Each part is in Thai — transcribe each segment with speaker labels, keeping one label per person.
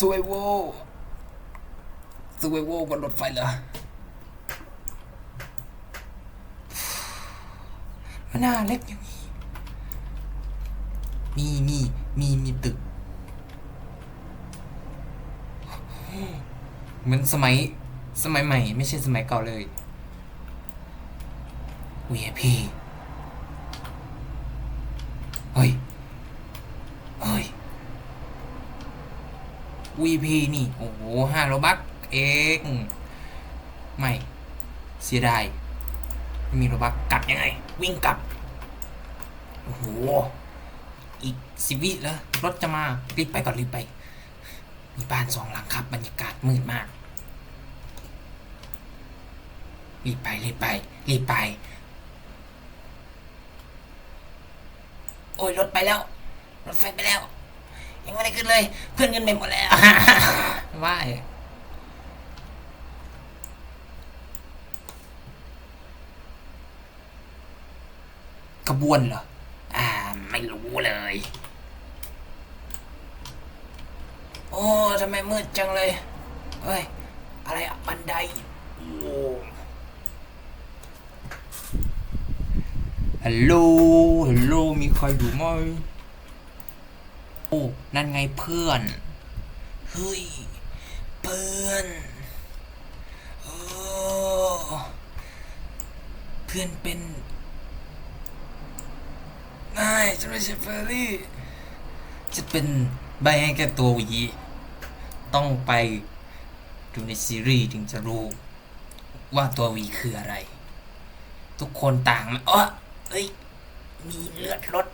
Speaker 1: สวยโวสวยโวบนรถไฟเหรอมันน่าเล็กอย่างนี้ มีมีมีมีตึก เหมือนสมัย สมัยใหม่ ไม่ใช่สมัยเก่าเลย VIP เฮ้ย เฮ้ย VP นี่ โอ้โหห้าโลบักเองไม่เสียดายไม่มีโลบักกลับยังไง วิ่งกลับ โอ้โห อีกสิบวิแล้วรถจะมารีบไปก่อนรีบไป มีบ้านสองหลังครับ บรรยากาศมืดมาก รีบไปรีบไปรีบไป โอ้ยรถไปแล้ว รถไฟไปแล้ว ยังไม่ได้ขึ้นเลย เพื่อนขึ้นไปหมดแล้วว่ายขบวนเหรอ อ่า ไม่รู้เลย โอ้ทำไมมืดจังเลย เฮ้ย อะไรอะบันได โอ้ฮัลโหล ฮัลโหล มีใครอยู่ไหมโอ้ นั่นไงเพื่อน เฮ้ย เพื่อนโอ้เพื่อนเป็นนายจะไม่ใช่เฟอร์รี่จะเป็นใบให้แก่ตัววีต้องไปดูในซีรีส์ถึงจะรู้ ว่าตัววีคืออะไร ทุกคนต่างมาอ๋อเอ้ย มีเลือดรถ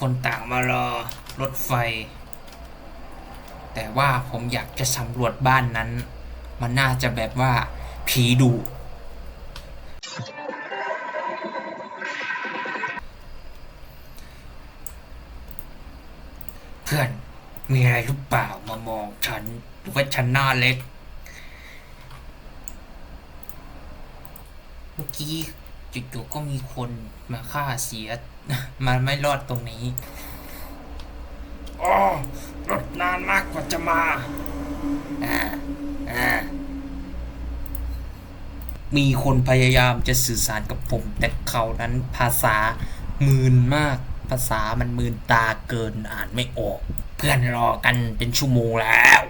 Speaker 1: คนต่างมารอรถไฟ แต่ว่าผมอยากจะสำรวจบ้านนั้น มันน่าจะแบบว่าผีดุเพื่อนมีอะไรหรือเปล่ามามองฉันหรือว่าฉันหน้าเล็ก เมื่อกี้ จู่ๆก็มีคนมาฆ่าเสีย มันไม่รอดตรงนี้อ๋อรถนานมากกว่าจะมาอ่าอ่ามีคนพยายามจะสื่อสารกับผม แต่เขานั้นภาษามืนมาก ภาษามันมืนตาเกินอ่านไม่ออก เพื่อนรอกันเป็นชั่วโมงแล้ว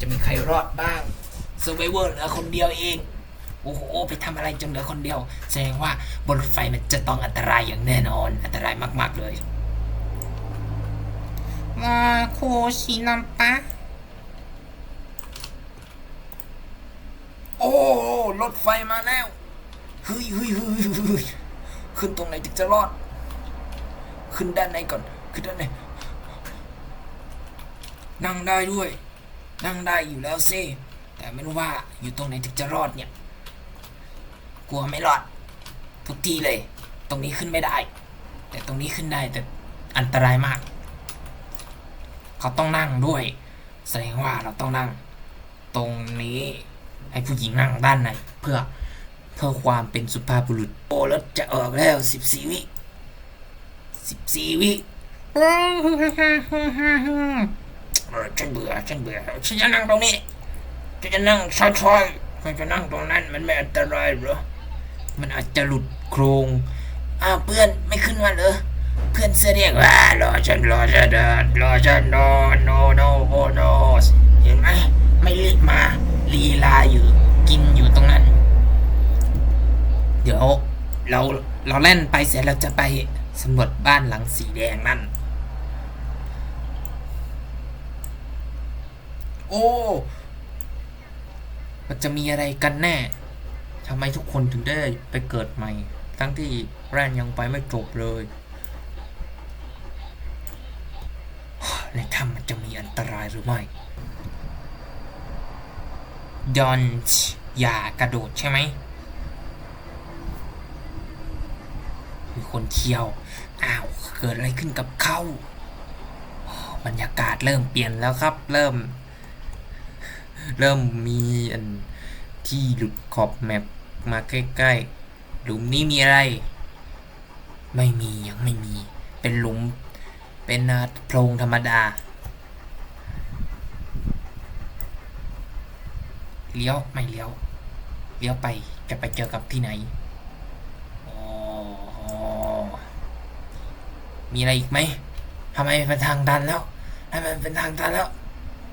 Speaker 1: จะมีใครรอดบ้างเซอร์ไวเวอร์เหลือคนเดียวเอง โอ้โหไปทำอะไรจนเหลือคนเดียว แสดงว่าบนรถไฟมันจะต้องอันตรายอย่างแน่นอน อันตรายมาก ๆ เลยมาโคชินัมปะโอ้รถไฟมาแล้วเฮ้ยเฮ้ยเฮ้ยเฮ้ยขึ้นตรงไหนถึงจะรอด ขึ้นด้านไหนก่อน ขึ้นด้านไหนนั่งได้ด้วย นั่งได้อยู่แล้วสิแต่ไม่รู้ว่าอยู่ตรงไหนถึงจะรอดเนี่ย กลัวไม่รอด ทุกที่เลย ตรงนี้ขึ้นไม่ได้ แต่ตรงนี้ขึ้นได้แต่อันตรายมาก เขาต้องนั่งด้วย แสดงว่าเราต้องนั่ง ตรงนี้ให้ผู้หญิงนั่งด้านในเพื่อเพื่อความเป็นสุภาพบุรุษโอ้รถจะออกแล้วสิบสี่วิสิบสี่วิเออฉันเบื่อฉันเบื่อฉันจะนั่งตรงนี้ฉันจะนั่งช้อยๆฉันจะนั่งตรงนั้นมันไม่อันตรายหรอ มันอาจจะหลุดโครงอ้าวเพื่อนไม่ขึ้นมาเหรอเพื่อนเสื้อแดงว่ารอฉันรอฉันเดินรอฉันนอนโนโนโอโนเห็นไหมไม่รีบมาลีลาอยู่กินอยู่ตรงนั้น เดี๋ยวเราเราเล่นไปเสร็จเราจะไปสำรวจบ้านหลังสีแดงนั่น โอ้ มันจะมีอะไรกันแน่ ทำไมทุกคนถึงได้ไปเกิดใหม่ ทั้งที่แรนยังไปไม่จบเลยในถ้ำมันจะมีอันตรายหรือไม่ดอนช์อย่ากระโดดใช่ไหม มีคนเที่ยว อ้าว เกิดอะไรขึ้นกับเขาบรรยากาศเริ่มเปลี่ยนแล้วครับ เริ่ม เริ่มมีอัน ที่หลุดขอบแมปมาใกล้ๆ หลุมนี้มีอะไร ไม่มียังไม่มี เป็นหลุม เป็นนาโพรงธรรมดา เลี้ยวไม่เลี้ยว เลี้ยวไปจะไปเจอกับที่ไหนมีอะไรอีกไหมทำไมเป็นทางดันแล้วทำไมเป็นทางดันแล้ว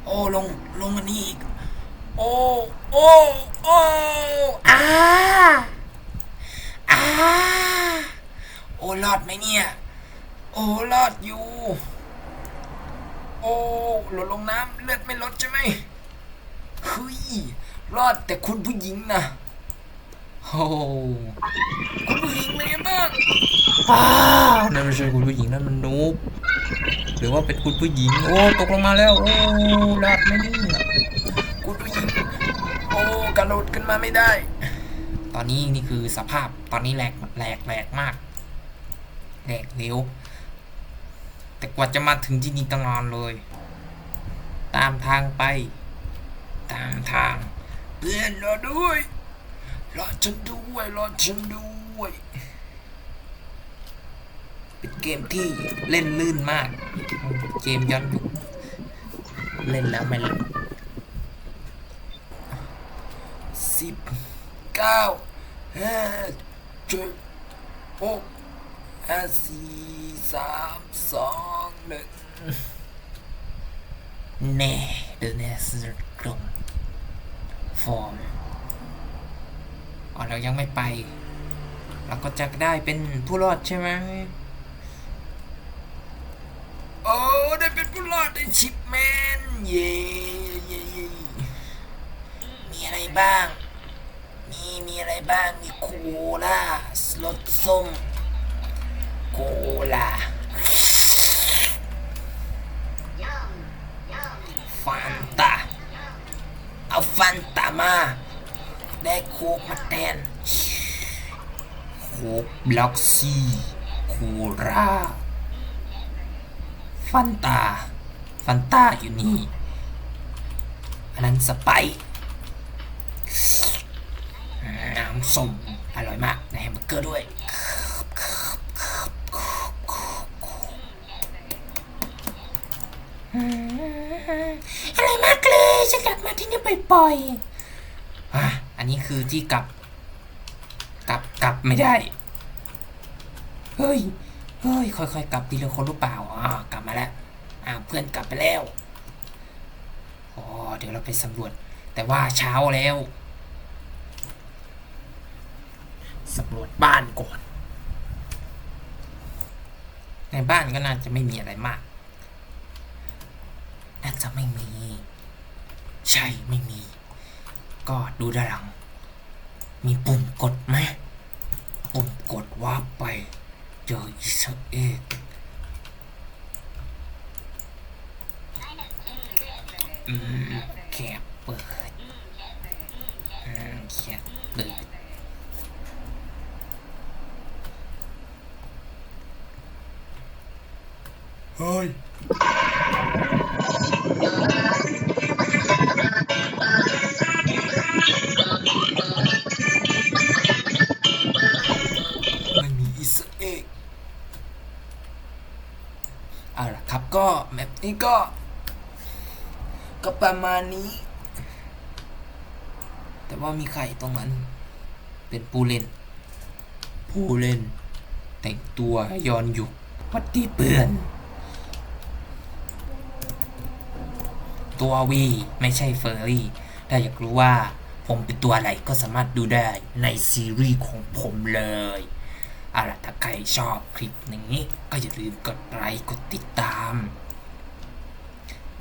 Speaker 1: โอ้ลงลงอันนี้อีก โอ้โอ้โอ้อาอาโอ้รอดไหมเนี่ย โอ้รอดอยู่ โอ้หล่นลงน้ำเลือดไม่ลดใช่ไหมเฮ้ยรอดแต่คุณผู้หญิงนะโอ้คุณผู้หญิงเป็นไงบ้างอ้าวนั่นไม่ใช่คุณผู้หญิงนั่นมันนูบหรือว่าเป็นคุณผู้หญิง โอ้ตกลงมาแล้ว โอ้รอดไหมเนี่ยคุณผู้หญิงโอ้ กระโดดขึ้นมาไม่ได้ ตอนนี้นี่คือสภาพตอนนี้แหลกแหลกแหลกมากแหลกเร็วแต่กว่าจะมาถึงที่นี่ตั้งนานเลย ตามทางไป ตามทาง เพื่อนรอด้วย รอฉันด้วยรอฉันด้วย เป็นเกมที่เล่นลื่นมาก เกมย้อนยุคเล่นแล้วไม่เล่น สิบเก้าห้าเจ็ดหกห้าสี่สามสองหนึ่งแน่ The next กลุ่ม form อ๋อเรายังไม่ไป เราก็จะได้เป็นผู้รอดใช่ไหมโอ้ได้เป็นผู้รอดในชิปแมนเย่เย่เย่มีอะไรบ้างมีมี อะไรบ้าง มีโคลารสส้ม โคลาฟันตาเอาฟันตามา ได้โคกมาแทนโคกบล็อกซี่โคราฟันตา ฟันตาอยู่นี่ อันนั้นสไปซ์ น้ำส้มอร่อยมากในแฮมเบอร์เกอร์ด้วยอะไรมากเลยฉันอยากมาที่นี่บ่อยๆอะอันนี้คือที่กลับ กลับกลับไม่ได้ เฮ้ยเฮ้ยค่อยๆกลับทีละคนหรือเปล่าอ่ากลับมาแล้วอ่าเพื่อนกลับไปแล้วอ๋อเดี๋ยวเราไปสำรวจ แต่ว่าเช้าแล้ว สำรวจบ้านก่อน ในบ้านก็น่าจะไม่มีอะไรมาก น่าจะไม่มี ใช่ไม่มี ก็ดูด้านหลัง มีปุ่มกดไหม ปุ่มกดว่าไป เจออีสเอกอืมแคบเปิด อืมแคบเปิด เฮ้ยไม่มีอีสเอกเอาล่ะครับก็แมปนี้ก็ ก็ประมาณนี้ แต่ว่ามีใครตรงนั้น เป็นผู้เล่น ผู้เล่น แต่งตัวย้อนยุควัดดีเปื่อน ตัววีไม่ใช่เฟอร์รี่ ถ้าอยากรู้ว่าผมเป็นตัวอะไรก็สามารถดูได้ในซีรีส์ของผมเลยเอาล่ะถ้าใครชอบคลิปนี้ก็อย่าลืมกดไลค์กดติดตาม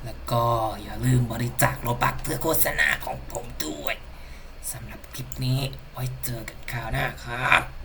Speaker 1: แล้วก็อย่าลืมบริจาคโลบักเพื่อโฆษณาของผมด้วยสำหรับคลิปนี้ไว้เจอกันคราวหน้าครับ